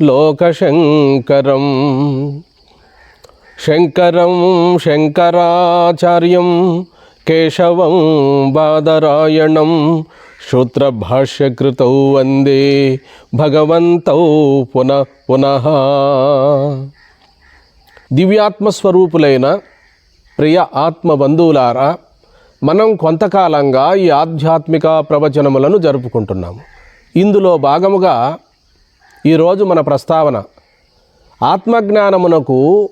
లోకశంకరం. శంకరం శంకరాచార్యం కేశవం బాదరాయణం సూత్రభాష్యకృతౌ వందే భగవంతౌ పునః పునః. దివ్యాత్మస్వరూపులైన ప్రియ ఆత్మ బంధువులారా మనం కొంతకాలంగా ఈ ఆధ్యాత్మిక ప్రవచనములను జరుపుకుంటున్నాము. ఇందులో భాగముగా ఈరోజు మన ప్రస్తావన ఆత్మజ్ఞానమునకు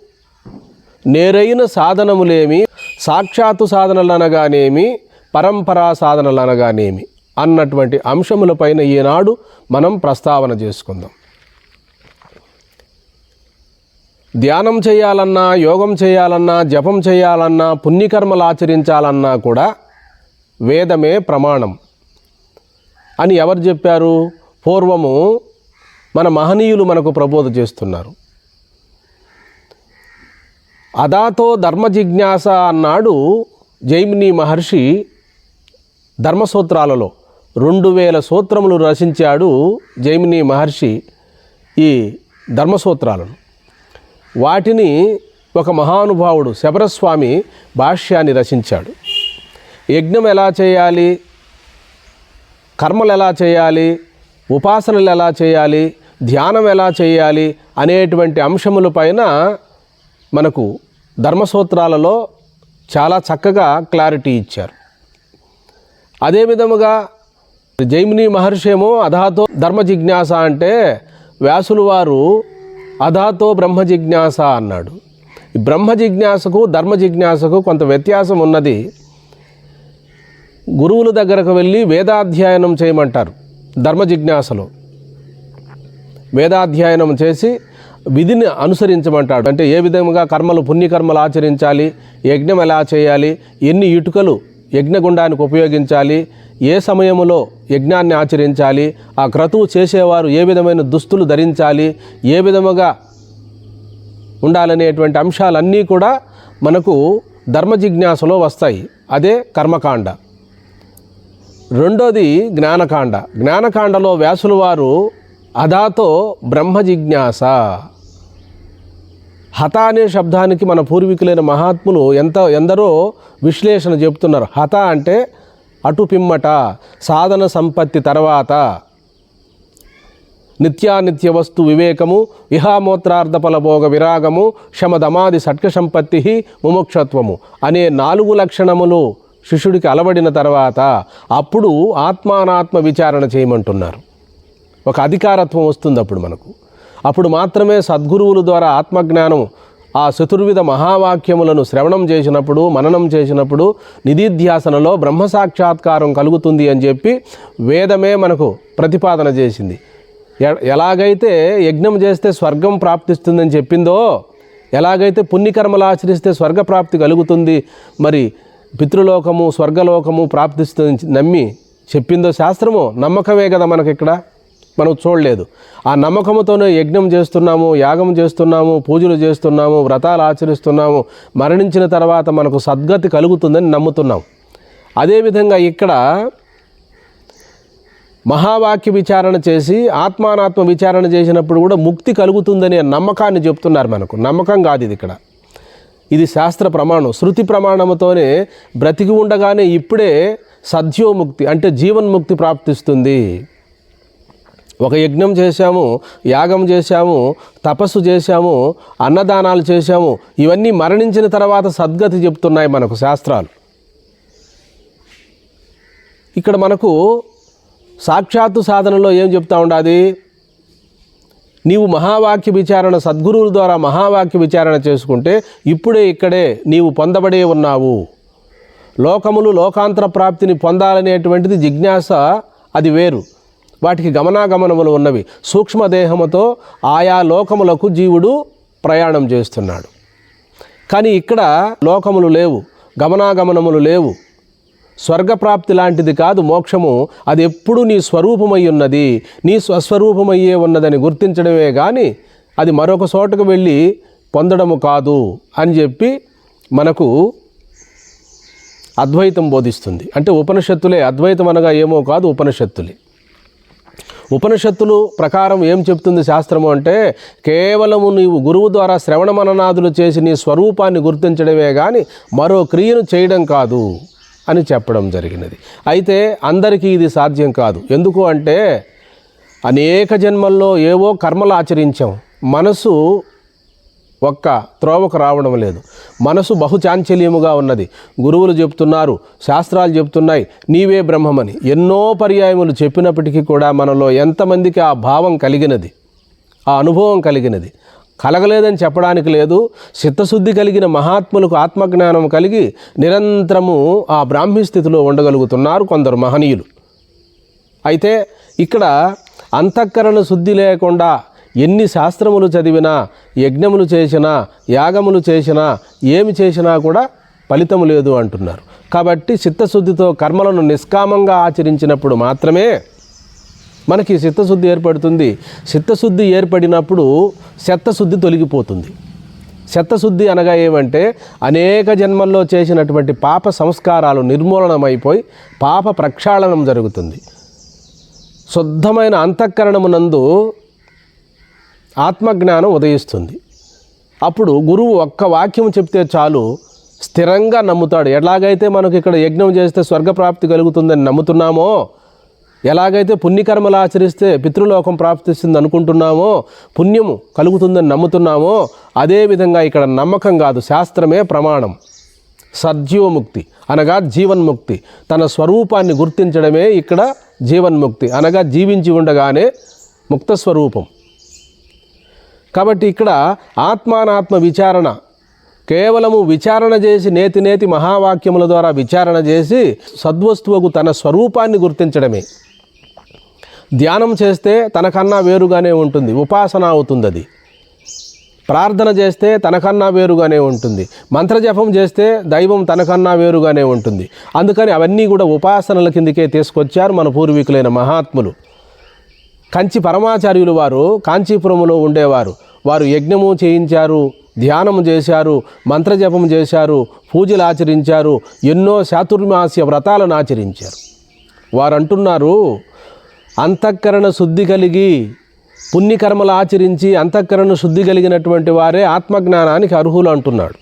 నేరైన సాధనములేమి సాక్షాత్తు సాధనలు అనగానేమి పరంపరా సాధనలు అనగానేమి అన్నటువంటి అంశములపైన ఈనాడు మనం ప్రస్తావన చేసుకుందాం. ధ్యానం చేయాలన్నా యోగం చేయాలన్నా జపం చేయాలన్నా పుణ్యకర్మలు ఆచరించాలన్నా కూడా వేదమే ప్రమాణం అని ఎవరు చెప్పారు? పూర్వము మన మహనీయులు మనకు ప్రబోధ చేస్తున్నారు. అదాతో ధర్మ జిజ్ఞాస అన్నాడు జైమిని మహర్షి ధర్మసూత్రాలలో. రెండు వేల సూత్రములు రచించాడు జైమిని మహర్షి ఈ ధర్మసూత్రాలను. వాటిని ఒక మహానుభావుడు శబరస్వామి భాష్యాన్ని రచించాడు. యజ్ఞం ఎలా చేయాలి? కర్మలు ఎలా చేయాలి? ఉపాసనలు ఎలా చేయాలి? ధ్యానం ఎలా చేయాలి అనేటువంటి అంశముల పైన మనకు ధర్మసూత్రాలలో చాలా చక్కగా క్లారిటీ ఇచ్చారు. అదే విధముగా జైమిని మహర్షి ఏమో అధాతో ధర్మ జిజ్ఞాస అంటే వ్యాసులు వారు అధాతో బ్రహ్మ జిజ్ఞాస అన్నాడు. బ్రహ్మ జిజ్ఞాసకు ధర్మ జిజ్ఞాసకు కొంత వ్యత్యాసం ఉన్నది. గురువుల దగ్గరకు వెళ్ళి వేదాధ్యయనం చేయమంటారు ధర్మ జిజ్ఞాసలో. వేదాధ్యయనం చేసి విధిని అనుసరించమంటాడు. అంటే ఏ విధంగా కర్మలు పుణ్యకర్మలు ఆచరించాలి యజ్ఞం ఎలా చేయాలి ఎన్ని ఇటుకలు యజ్ఞగుండానికి ఉపయోగించాలి ఏ సమయంలో యజ్ఞాన్ని ఆచరించాలి ఆ క్రతువు చేసేవారు ఏ విధమైన దుస్తులు ధరించాలి ఏ విధముగా ఉండాలనేటువంటి అంశాలన్నీ కూడా మనకు ధర్మ జిజ్ఞాసలో వస్తాయి. అదే కర్మకాండ. రెండోది జ్ఞానకాండ. జ్ఞానకాండలో వ్యాసులు వారు అదాతో బ్రహ్మ జిజ్ఞాస. హత అనే శబ్దానికి మన పూర్వీకులైన మహాత్ములు ఎంత ఎందరో విశ్లేషణ చెప్తున్నారు హత అంటే అటు పిమ్మట సాధన సంపత్తి తర్వాత నిత్యానిత్య వస్తు వివేకము ఇహామూత్రార్థఫలభోగ విరాగము శమదమాది షట్క సంపత్తి ముముక్షత్వము అనే నాలుగు లక్షణములు శిష్యుడికి అలవడిన తర్వాత అప్పుడు ఆత్మానాత్మ విచారణ చేయమంటున్నారు. ఒక అధికారత్వం వస్తుంది అప్పుడు మనకు. అప్పుడు మాత్రమే సద్గురువుల ద్వారా ఆత్మజ్ఞానం ఆ చతుర్విధ మహావాక్యములను శ్రవణం చేసినప్పుడు మననం చేసినప్పుడు నిధిధ్యాసనలో బ్రహ్మ సాక్షాత్కారం కలుగుతుంది అని చెప్పి వేదమే మనకు ప్రతిపాదన చేసింది. ఎ- ఎలాగైతే యజ్ఞం చేస్తే స్వర్గం ప్రాప్తిస్తుందని చెప్పిందో ఎలాగైతే పుణ్యకర్మలు ఆచరిస్తే స్వర్గప్రాప్తి కలుగుతుంది మరి పితృలోకము స్వర్గలోకము ప్రాప్తిస్తుంది నమ్మి చెప్పిందో శాస్త్రము నమ్మకమే కదా మనకి ఇక్కడ మనం చూడలేదు. ఆ నమ్మకంతోనే యజ్ఞం చేస్తున్నాము యాగం చేస్తున్నాము పూజలు చేస్తున్నాము వ్రతాలు ఆచరిస్తున్నాము. మరణించిన తర్వాత మనకు సద్గతి కలుగుతుందని నమ్ముతున్నాం. అదేవిధంగా ఇక్కడ మహావాక్య విచారణ చేసి ఆత్మానాత్మ విచారణ చేసినప్పుడు కూడా ముక్తి కలుగుతుందనే నమ్మకాన్ని చెప్తున్నారు మనకు. నమ్మకం కాదు ఇది ఇక్కడ. ఇది శాస్త్ర ప్రమాణం. శృతి ప్రమాణముతోనే బ్రతికి ఉండగానే ఇప్పుడే సద్యోముక్తి అంటే జీవన్ముక్తి ప్రాప్తిస్తుంది. ఒక యజ్ఞం చేశాము యాగం చేశాము తపస్సు చేశాము అన్నదానాలు చేశాము. ఇవన్నీ మరణించిన తర్వాత సద్గతి చెప్తున్నాయి మనకు శాస్త్రాలు. ఇక్కడ మనకు సాక్షాత్తు సాధనలో ఏం చెప్తా ఉండాది? నీవు మహావాక్య విచారణ సద్గురువుల ద్వారా మహావాక్య విచారణ చేసుకుంటే ఇప్పుడే ఇక్కడే నీవు పొందబడే ఉన్నావు. లోకములు లోకాంతర ప్రాప్తిని పొందాలనేటువంటిది జిజ్ఞాస అది వేరు. వాటికి గమనాగమనములు ఉన్నవి. సూక్ష్మదేహముతో ఆయా లోకములకు జీవుడు ప్రయాణం చేస్తున్నాడు. కానీ ఇక్కడ లోకములు లేవు గమనాగమనములు లేవు. స్వర్గప్రాప్తి లాంటిది కాదు మోక్షము. అది ఎప్పుడు నీ స్వరూపమై ఉన్నది. నీ స్వస్వరూపమయ్యే ఉన్నదని గుర్తించడమే కానీ అది మరొక చోటకు వెళ్ళి పొందడము కాదు అని చెప్పి మనకు అద్వైతం బోధిస్తుంది. అంటే ఉపనిషత్తులే అద్వైతం అనగా ఏమో కాదు ఉపనిషత్తులే. ఉపనిషత్తులు ప్రకారం ఏం చెప్తుంది శాస్త్రము అంటే కేవలము నీవు గురువు ద్వారా శ్రవణ మననాదులు చేసి నీ స్వరూపాన్ని గుర్తించడమే కానీ మరో క్రియను చేయడం కాదు అని చెప్పడం జరిగినది. అయితే అందరికీ ఇది సాధ్యం కాదు. ఎందుకు అంటే అనేక జన్మల్లో ఏవో కర్మలు ఆచరించాం. మనసు ఒక్క త్రోవకు రావడం లేదు. మనసు బహుచాంచల్యముగా ఉన్నది. గురువులు చెప్తున్నారు శాస్త్రాలు చెప్తున్నాయి నీవే బ్రహ్మమని. ఎన్నో పర్యాయములు చెప్పినప్పటికీ కూడా మనలో ఎంతమందికి ఆ భావం కలిగినది? ఆ అనుభవం కలిగినది. కలగలేదని చెప్పడానికి లేదు. చిత్తశుద్ధి కలిగిన మహాత్ములకు ఆత్మజ్ఞానం కలిగి నిరంతరము ఆ బ్రాహ్మీ స్థితిలో ఉండగలుగుతున్నారు కొందరు మహనీయులు. అయితే ఇక్కడ అంతఃకరణ శుద్ధి లేకుండా ఎన్ని శాస్త్రములు చదివినా యజ్ఞములు చేసినా యాగములు చేసినా ఏమి చేసినా కూడా ఫలితము లేదు అంటున్నారు. కాబట్టి చిత్తశుద్ధితో కర్మలను నిష్కామంగా ఆచరించినప్పుడు మాత్రమే మనకి చిత్తశుద్ధి ఏర్పడుతుంది. చిత్తశుద్ధి ఏర్పడినప్పుడు శత్తశుద్ధి తొలగిపోతుంది. శత్తశుద్ధి అనగా ఏమంటే అనేక జన్మల్లో చేసినటువంటి పాప సంస్కారాలు నిర్మూలనమైపోయి పాప ప్రక్షాళనం జరుగుతుంది. శుద్ధమైన అంతఃకరణమునందు ఆత్మజ్ఞానం ఉదయిస్తుంది. అప్పుడు గురువు ఒక్క వాక్యం చెప్తే చాలు స్థిరంగా నమ్ముతాడు. ఎలాగైతే మనకు ఇక్కడ యజ్ఞం చేస్తే స్వర్గప్రాప్తి కలుగుతుందని నమ్ముతున్నామో ఎలాగైతే పుణ్యకర్మలు ఆచరిస్తే పితృలోకం ప్రాప్తిస్తుంది అనుకుంటున్నామో పుణ్యము కలుగుతుందని నమ్ముతున్నామో అదేవిధంగా ఇక్కడ నమ్మకం కాదు శాస్త్రమే ప్రమాణం. సజీవముక్తి అనగా జీవన్ముక్తి. తన స్వరూపాన్ని గుర్తించడమే ఇక్కడ జీవన్ముక్తి. అనగా జీవించి ఉండగానే ముక్త స్వరూపం. కాబట్టి ఇక్కడ ఆత్మానాత్మ విచారణ. కేవలము విచారణ చేసి నేతి నేతి మహావాక్యముల ద్వారా విచారణ చేసి సద్వస్తువుకు తన స్వరూపాన్ని గుర్తించడమే. ధ్యానం చేస్తే తనకన్నా వేరుగానే ఉంటుంది ఉపాసన అవుతుంది అది ప్రార్థన చేస్తే తనకన్నా వేరుగానే ఉంటుంది మంత్రజపం చేస్తే దైవం తనకన్నా వేరుగానే ఉంటుంది. అందుకని అవన్నీ కూడా ఉపాసనల కిందకే తీసుకొచ్చారు మన పూర్వీకులైన మహాత్ములు. కంచి పరమాచార్యులు వారు కాంచీపురంలో ఉండేవారు. వారు యజ్ఞము చేయించారు ధ్యానము చేశారు మంత్రజపం చేశారు పూజలు ఆచరించారు ఎన్నో చాతుర్మాస్య వ్రతాలను ఆచరించారు. వారు అంటున్నారు అంతఃకరణ శుద్ధి కలిగి పుణ్యకర్మలు ఆచరించి అంతఃకరణ శుద్ధి కలిగినటువంటి వారే ఆత్మజ్ఞానానికి అర్హులు అంటున్నాడు.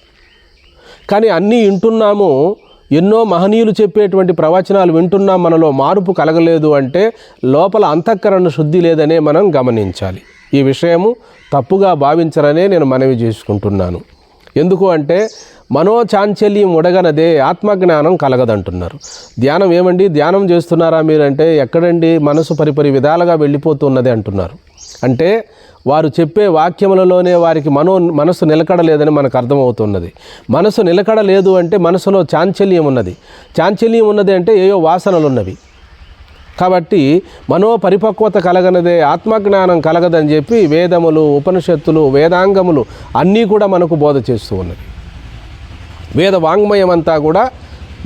కానీ అన్నీ వింటున్నాము ఎన్నో మహనీయులు చెప్పేటువంటి ప్రవచనాలు వింటున్నాం మనలో మార్పు కలగలేదు అంటే లోపల అంతఃకరణ శుద్ధి లేదనే మనం గమనించాలి. ఈ విషయము తప్పుగా భావించరనే నేను మనవి చేసుకుంటున్నాను. ఎందుకు అంటే మనోచాంచల్యం ఉడగనదే ఆత్మజ్ఞానం కలగదంటున్నారు. ధ్యానం ఏమండి? ధ్యానం చేస్తున్నారా మీరంటే ఎక్కడండి? మనసు పరిపరి విధాలుగా వెళ్ళిపోతున్నది అంటున్నారు. అంటే వారు చెప్పే వాక్యములలోనే వారికి మనో మనసు నిలకడలేదని మనకు అర్థమవుతున్నది. మనసు నిలకడలేదు అంటే మనసులో చాంచల్యం ఉన్నది చాంచల్యం ఉన్నది అంటే ఏయో వాసనలు ఉన్నవి కాబట్టి మనో పరిపక్వత కలగనదే ఆత్మజ్ఞానం కలగదని చెప్పి వేదములు ఉపనిషత్తులు వేదాంగములు అన్నీ కూడా మనకు బోధ చేస్తూ ఉన్నవి వేద వాంగ్మయం అంతా కూడా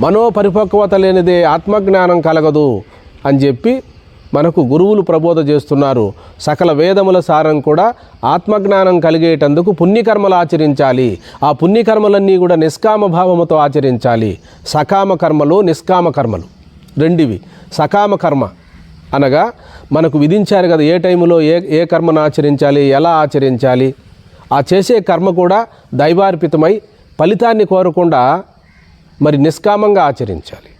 మనో పరిపక్వత లేనిదే ఆత్మజ్ఞానం కలగదు అని చెప్పి మనకు గురువులు ప్రబోధ చేస్తున్నారు. సకల వేదముల సారం కూడా ఆత్మజ్ఞానం కలిగేటందుకు పుణ్యకర్మలు ఆచరించాలి. ఆ పుణ్యకర్మలన్నీ కూడా నిష్కామ భావముతో ఆచరించాలి. సకామ కర్మలు నిష్కామ కర్మలు రెండివి. సకామ కర్మ అనగా మనకు విధించారు కదా ఏ టైంలో ఏ ఏ కర్మను ఆచరించాలి ఎలా ఆచరించాలి. ఆ చేసే కర్మ కూడా దైవార్పితమై ఫలితాన్ని కోరకుండా మరి నిష్కామంగా ఆచరించాలి.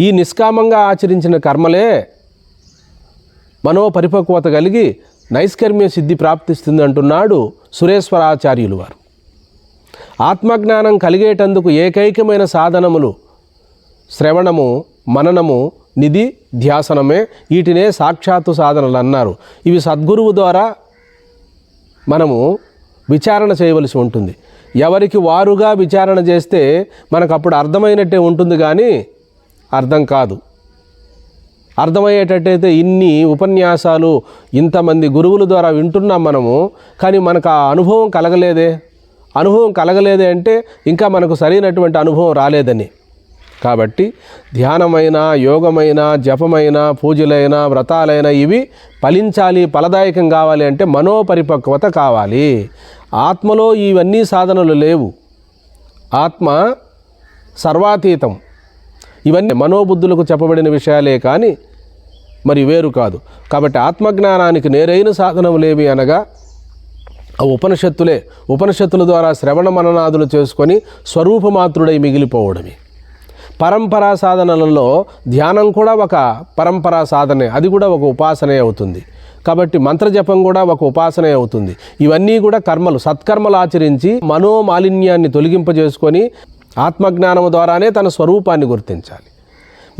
ఈ నిష్కామంగా ఆచరించిన కర్మలే మనో పరిపక్వత కలిగి నైష్కర్మ్య సిద్ధి ప్రాప్తిస్తుంది అంటున్నాడు సురేశ్వరాచార్యులు వారు. ఆత్మజ్ఞానం కలిగేటందుకు ఏకైకమైన సాధనములు శ్రవణము మననము నిధి ధ్యాసనమే వీటినే సాక్షాత్తు సాధనలు అన్నారు. ఇవి సద్గురువు ద్వారా మనము విచారణ చేయవలసి ఉంటుంది. ఎవరికి వారుగా విచారణ చేస్తే మనకు అప్పుడు అర్థమైనట్టే ఉంటుంది కానీ అర్థం కాదు. అర్థమయ్యేటట్టయితే ఇన్ని ఉపన్యాసాలు ఇంతమంది గురువుల ద్వారా వింటున్నాం మనము కానీ మనకు ఆ అనుభవం కలగలేదే. అనుభవం కలగలేదే అంటే ఇంకా మనకు సరైనటువంటి అనుభవం రాలేదని. కాబట్టి ధ్యానమైన యోగమైన జపమైన పూజలైన వ్రతాలైన ఇవి ఫలించాలి ఫలదాయకం కావాలి అంటే మనోపరిపక్వత కావాలి. ఆత్మలో ఇవన్నీ సాధనలు లేవు. ఆత్మ సర్వాతీతం. ఇవన్నీ మనోబుద్ధులకు చెప్పబడిన విషయాలే కానీ మరి వేరు కాదు. కాబట్టి ఆత్మజ్ఞానానికి నేరైన సాధనములేమి అనగా ఆ ఉపనిషత్తులే. ఉపనిషత్తుల ద్వారా శ్రవణ మననాదులు చేసుకొని స్వరూపమాత్రుడై మిగిలిపోవడమే. పరంపరా సాధనలలో ధ్యానం కూడా ఒక పరంపరా సాధనే అది కూడా ఒక ఉపాసనే అవుతుంది. కాబట్టి మంత్రజపం కూడా ఒక ఉపాసనే అవుతుంది. ఇవన్నీ కూడా కర్మలు సత్కర్మలు ఆచరించి మనోమాలిన్యాన్ని తొలగింపజేసుకొని ఆత్మజ్ఞానం ద్వారానే తన స్వరూపాన్ని గుర్తించాలి.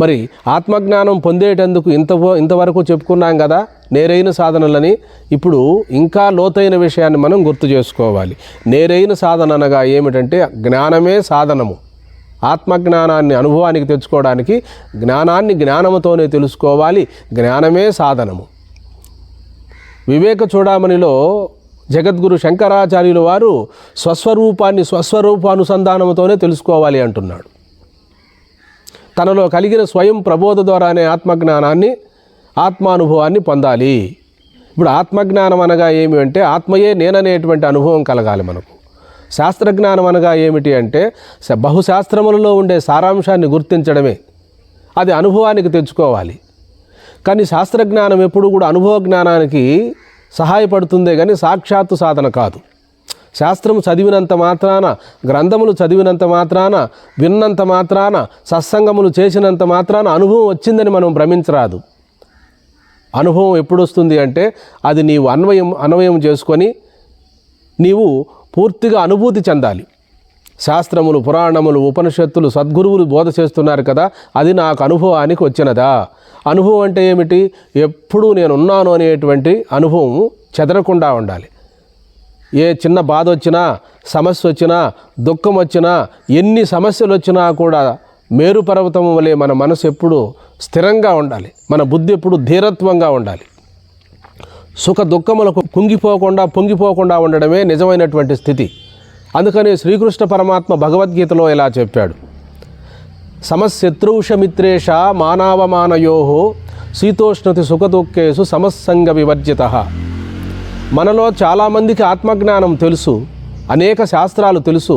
మరి ఆత్మజ్ఞానం పొందేటందుకు ఇంత ఇంతవరకు చెప్పుకున్నాం కదా నేరైన సాధనలని. ఇప్పుడు ఇంకా లోతైన విషయాన్ని మనం గుర్తు చేసుకోవాలి. నేరైన సాధన అనగా ఏమిటంటే జ్ఞానమే సాధనము. ఆత్మజ్ఞానాన్ని అనుభవానికి తెచ్చుకోవడానికి జ్ఞానాన్ని జ్ఞానముతోనే తెలుసుకోవాలి. జ్ఞానమే సాధనము. వివేక చూడామణిలో జగద్గురు శంకరాచార్యుల వారు స్వస్వరూపాన్ని స్వస్వరూపానుసంధానముతోనే తెలుసుకోవాలి అంటున్నాడు. తనలో కలిగిన స్వయం ప్రబోధ ద్వారానే ఆత్మజ్ఞానాన్ని ఆత్మానుభవాన్ని పొందాలి. ఇప్పుడు ఆత్మజ్ఞానం అనగా ఏమి అంటే ఆత్మయే నేననేటువంటి అనుభవం కలగాలి మనకు. శాస్త్రజ్ఞానం అనగా ఏమిటి అంటే బహుశాస్త్రములలో ఉండే సారాంశాన్ని గుర్తించడమే. అది అనుభవానికి తెచ్చుకోవాలి. కానీ శాస్త్రజ్ఞానం ఎప్పుడు కూడా అనుభవ జ్ఞానానికి సహాయపడుతుందే కానీ సాక్షాత్తు సాధన కాదు. శాస్త్రం చదివినంత మాత్రాన గ్రంథములు చదివినంత మాత్రాన విన్నంత మాత్రాన సత్సంగములు చేసినంత మాత్రాన అనుభవం వచ్చిందని మనం భ్రమించరాదు. అనుభవం ఎప్పుడు వస్తుంది అంటే అది నీవు అన్వయం అన్వయం చేసుకొని నీవు పూర్తిగా అనుభూతి చెందాలి. శాస్త్రములు పురాణములు ఉపనిషత్తులు సద్గురువులు బోధ చేస్తున్నారు కదా అది నాకు అనుభవానికి వచ్చినదా? అనుభవం అంటే ఏమిటి? ఎప్పుడూ నేను ఉన్నాను అనేటువంటి అనుభవం చెదరకుండా ఉండాలి. ఏ చిన్న బాధ వచ్చినా సమస్య వచ్చినా దుఃఖం వచ్చినా ఎన్ని సమస్యలు వచ్చినా కూడా మేరు పర్వతం వలె మన మనసు ఎప్పుడు స్థిరంగా ఉండాలి. మన బుద్ధి ఎప్పుడు ధీరత్వంగా ఉండాలి. సుఖ దుఃఖములకు కుంగిపోకుండా పొంగిపోకుండా ఉండడమే నిజమైనటువంటి స్థితి. అందుకని శ్రీకృష్ణ పరమాత్మ భగవద్గీతలో ఇలా చెప్పాడు. సమశత్రుషమిత్రేష మానవమానయో శీతోష్ణతి సుఖదుఖేషు సమస్సంగ వివర్జిత. మనలో చాలామందికి ఆత్మజ్ఞానం తెలుసు అనేక శాస్త్రాలు తెలుసు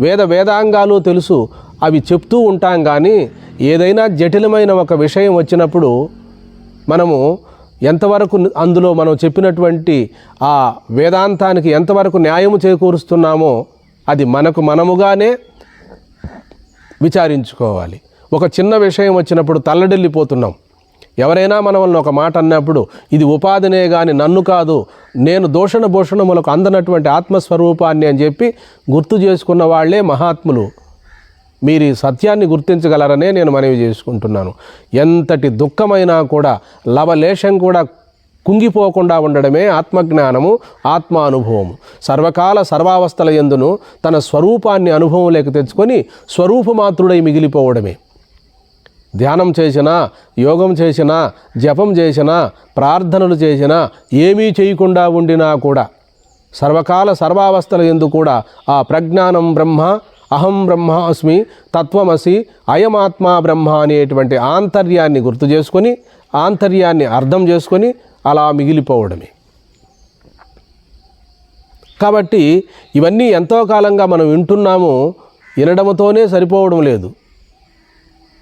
వేద వేదాంగాలు తెలుసు అవి చెప్తూ ఉంటాం కానీ ఏదైనా జటిలమైన ఒక విషయం వచ్చినప్పుడు మనము ఎంతవరకు అందులో మనం చెప్పినటువంటి ఆ వేదాంతానికి ఎంతవరకు న్యాయము చేకూరుస్తున్నామో అది మనకు మనముగానే విచారించుకోవాలి. ఒక చిన్న విషయం వచ్చినప్పుడు తల్లడిల్లిపోతున్నాం. ఎవరైనా మన వలన ఒక మాట అన్నప్పుడు ఇది ఉపాధినే కానీ నన్ను కాదు నేను దోషణ భూషణములకు అందనటువంటి ఆత్మస్వరూపాన్ని అని చెప్పి గుర్తు చేసుకున్న వాళ్ళే మహాత్ములు. మీరు ఈ సత్యాన్ని గుర్తించగలరనే నేను మనవి చేసుకుంటున్నాను. ఎంతటి దుఃఖమైనా కూడా లవలేశం కూడా కుంగిపోకుండా ఉండడమే ఆత్మజ్ఞానము ఆత్మానుభవము. సర్వకాల సర్వావస్థల ఎందును తన స్వరూపాన్ని అనుభవంలోకి తెచ్చుకొని స్వరూపమాత్రుడై మిగిలిపోవడమే. ధ్యానం చేసినా యోగం చేసినా జపం చేసినా ప్రార్థనలు చేసినా ఏమీ చేయకుండా ఉండినా కూడా సర్వకాల సర్వావస్థల ఎందు కూడా ఆ ప్రజ్ఞానం బ్రహ్మ అహం బ్రహ్మ అస్మి తత్వమసి అయమాత్మా బ్రహ్మ అనేటువంటి ఆంతర్యాన్ని గుర్తు చేసుకొని ఆంతర్యాన్ని అర్థం చేసుకొని అలా మిగిలిపోవడమే. కాబట్టి ఇవన్నీ ఎంతో కాలంగా మనం వింటున్నాము వినడంతోనే సరిపోవడం లేదు.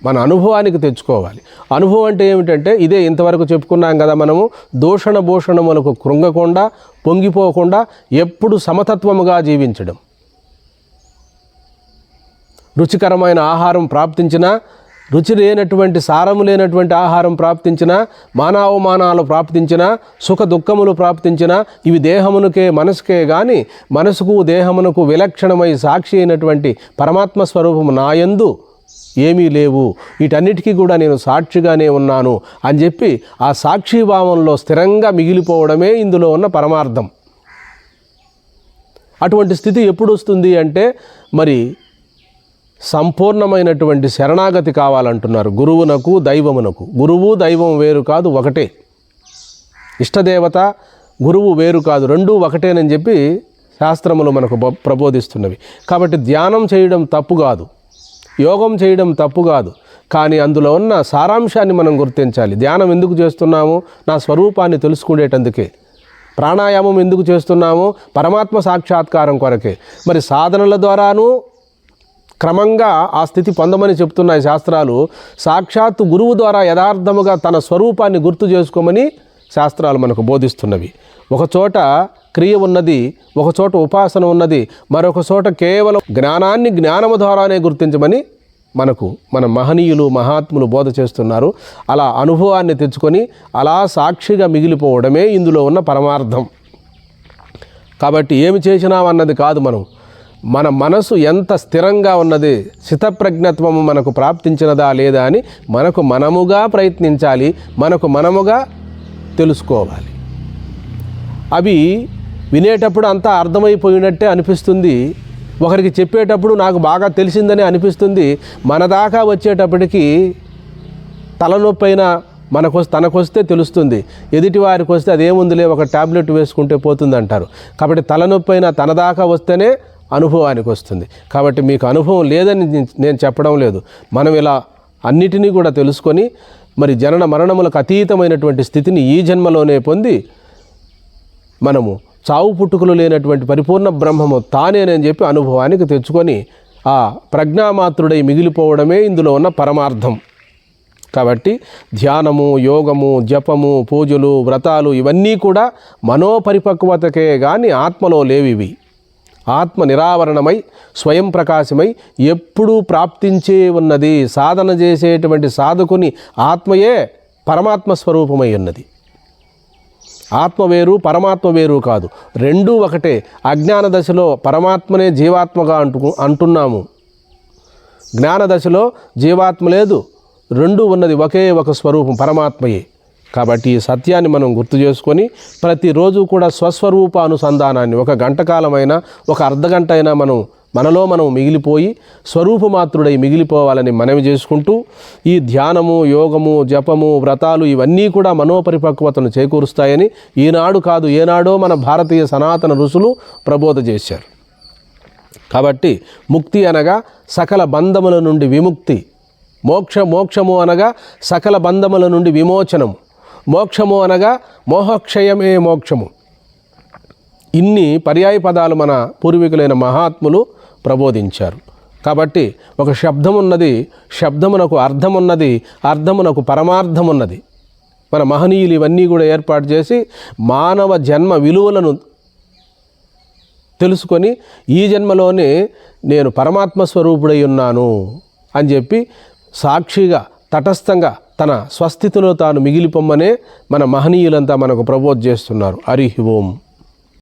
మన అనుభవానికి తెచ్చుకోవాలి. అనుభవం అంటే ఏమిటంటే ఇదే ఇంతవరకు చెప్పుకున్నాం కదా మనము దూషణ భూషణములకు కృంగకుండా పొంగిపోకుండా ఎప్పుడు సమతత్వముగా జీవించడం. రుచికరమైన ఆహారం ప్రాప్తించినా రుచి లేనటువంటి సారము లేనటువంటి ఆహారం ప్రాప్తించిన మానవమానాలు ప్రాప్తించిన సుఖ దుఃఖములు ప్రాప్తించిన ఇవి దేహమునకే మనసుకే గాని మనసుకు దేహమునకు విలక్షణమై సాక్షి అయినటువంటి పరమాత్మ స్వరూపము నాయందు ఏమీ లేవు. వీటన్నిటికీ కూడా నేను సాక్షిగానే ఉన్నాను అని చెప్పి ఆ సాక్షిభావంలో స్థిరంగా మిగిలిపోవడమే ఇందులో ఉన్న పరమార్థం. అటువంటి స్థితి ఎప్పుడు వస్తుంది అంటే మరి సంపూర్ణమైనటువంటి శరణాగతి కావాలంటున్నారు. గురువునకు దైవమునకు. గురువు దైవం వేరు కాదు ఒకటే. ఇష్టదేవత గురువు వేరు కాదు రెండూ ఒకటేనని చెప్పి శాస్త్రములు మనకు ప్రబోధిస్తున్నవి. కాబట్టి ధ్యానం చేయడం తప్పు కాదు. యోగం చేయడం తప్పు కాదు. కానీ అందులో ఉన్న సారాంశాన్ని మనం గుర్తించాలి. ధ్యానం ఎందుకు చేస్తున్నాము? నా స్వరూపాన్ని తెలుసుకునేటందుకే. ప్రాణాయామం ఎందుకు చేస్తున్నాము? పరమాత్మ సాక్షాత్కారం కొరకే. మరి సాధనల ద్వారాను క్రమంగా ఆ స్థితి పొందమని చెప్తున్నాయి శాస్త్రాలు. సాక్షాత్తు గురువు ద్వారా యథార్థముగా తన స్వరూపాన్ని గుర్తు చేసుకోమని శాస్త్రాలు మనకు బోధిస్తున్నవి. ఒకచోట క్రియ ఉన్నది ఒకచోట ఉపాసన ఉన్నది మరొక చోట కేవలం జ్ఞానాన్ని జ్ఞానము ద్వారానే గుర్తించమని మనకు మన మహనీయులు మహాత్ములు బోధ చేస్తున్నారు. అలా అనుభవాన్ని తెచ్చుకొని అలా సాక్షిగా మిగిలిపోవడమే ఇందులో ఉన్న పరమార్థం. కాబట్టి ఏమి చేసినామన్నది కాదు మనం. మన మనసు ఎంత స్థిరంగా ఉన్నది స్థితప్రజ్ఞత్వము మనకు ప్రాప్తించినదా లేదా అని మనకు మనముగా ప్రయత్నించాలి మనకు మనముగా తెలుసుకోవాలి. అవి వినేటప్పుడు అంతా అర్థమైపోయినట్టే అనిపిస్తుంది. ఒకరికి చెప్పేటప్పుడు నాకు బాగా తెలిసిందని అనిపిస్తుంది. మన దాకా వచ్చేటప్పటికి తలనొప్పి అయినా మనకు తనకొస్తే తెలుస్తుంది. ఎదుటి వారికి వస్తే అదేముందిలే ఒక టాబ్లెట్ వేసుకుంటే పోతుంది అంటారు కాబట్టి తలనొప్పి అయినా తన దాకా వస్తేనే అనుభవానికి వస్తుంది. కాబట్టి మీకు అనుభవం లేదని నేను- చెప్పడం లేదు. మనం ఇలా అన్నిటినీ కూడా తెలుసుకొని మరి జనన మరణములకు అతీతమైనటువంటి స్థితిని ఈ జన్మలోనే పొంది మనము చావు పుట్టుకలు లేనటువంటి పరిపూర్ణ బ్రహ్మము తానేనని చెప్పి అనుభవానికి తెచ్చుకొని ఆ ప్రజ్ఞామాత్రుడై మిగిలిపోవడమే ఇందులో ఉన్న పరమార్థం. కాబట్టి ధ్యానము యోగము జపము పూజలు వ్రతాలు ఇవన్నీ కూడా మనోపరిపక్వతకే కానీ ఆత్మలో లేవివి. ఆత్మ నిరావరణమై స్వయం ప్రకాశమై ఎప్పుడూ ప్రాప్తించే ఉన్నది. సాధన చేసేటువంటి సాధకుని ఆత్మయే పరమాత్మ స్వరూపమై ఉన్నది. ఆత్మ వేరు పరమాత్మ వేరు కాదు. రెండూ ఒకటే. అజ్ఞాన దశలో పరమాత్మనే జీవాత్మగా అంటు అంటున్నాము. జ్ఞాన దశలో జీవాత్మ లేదు. రెండు ఉన్నది ఒకే ఒక స్వరూపం పరమాత్మయే. కాబట్టి ఈ సత్యాన్ని మనం గుర్తు చేసుకొని ప్రతిరోజు కూడా స్వస్వరూప అనుసంధానాన్ని ఒక గంట కాలమైనా ఒక అర్ధగంట అయినా మనం మనలో మనం మిగిలిపోయి స్వరూపమాత్రుడై మిగిలిపోవాలని మనవి చేసుకుంటూ ఈ ధ్యానము యోగము జపము వ్రతాలు ఇవన్నీ కూడా మనోపరిపక్వతను చేకూరుస్తాయని ఈనాడు కాదు ఏనాడో మన భారతీయ సనాతన ఋషులు ప్రబోధ చేశారు. కాబట్టి ముక్తి అనగా సకల బంధముల నుండి విముక్తి. మోక్ష మోక్షము అనగా సకల బంధముల నుండి విమోచనము. మోక్షము అనగా మోహక్షయమే మోక్షము. ఇన్ని పర్యాయ పదాలు మన పూర్వీకులైన మహాత్ములు ప్రబోధించారు. కాబట్టి ఒక శబ్దం ఉన్నది శబ్దమునకు అర్థమున్నది అర్థమునకు పరమార్థం ఉన్నది మన మహనీయులు ఇవన్నీ కూడా ఏర్పాటు చేసి మానవ జన్మ విలువలను తెలుసుకొని ఈ జన్మలోనే నేను పరమాత్మ స్వరూపుడై ఉన్నాను అని చెప్పి సాక్షిగా తటస్థంగా తన స్వస్థితిలో తాను మిగిలిపోమ్మనే మన మహనీయులంతా మనకు ప్రబోధ చేస్తున్నారు. హరి ఓం.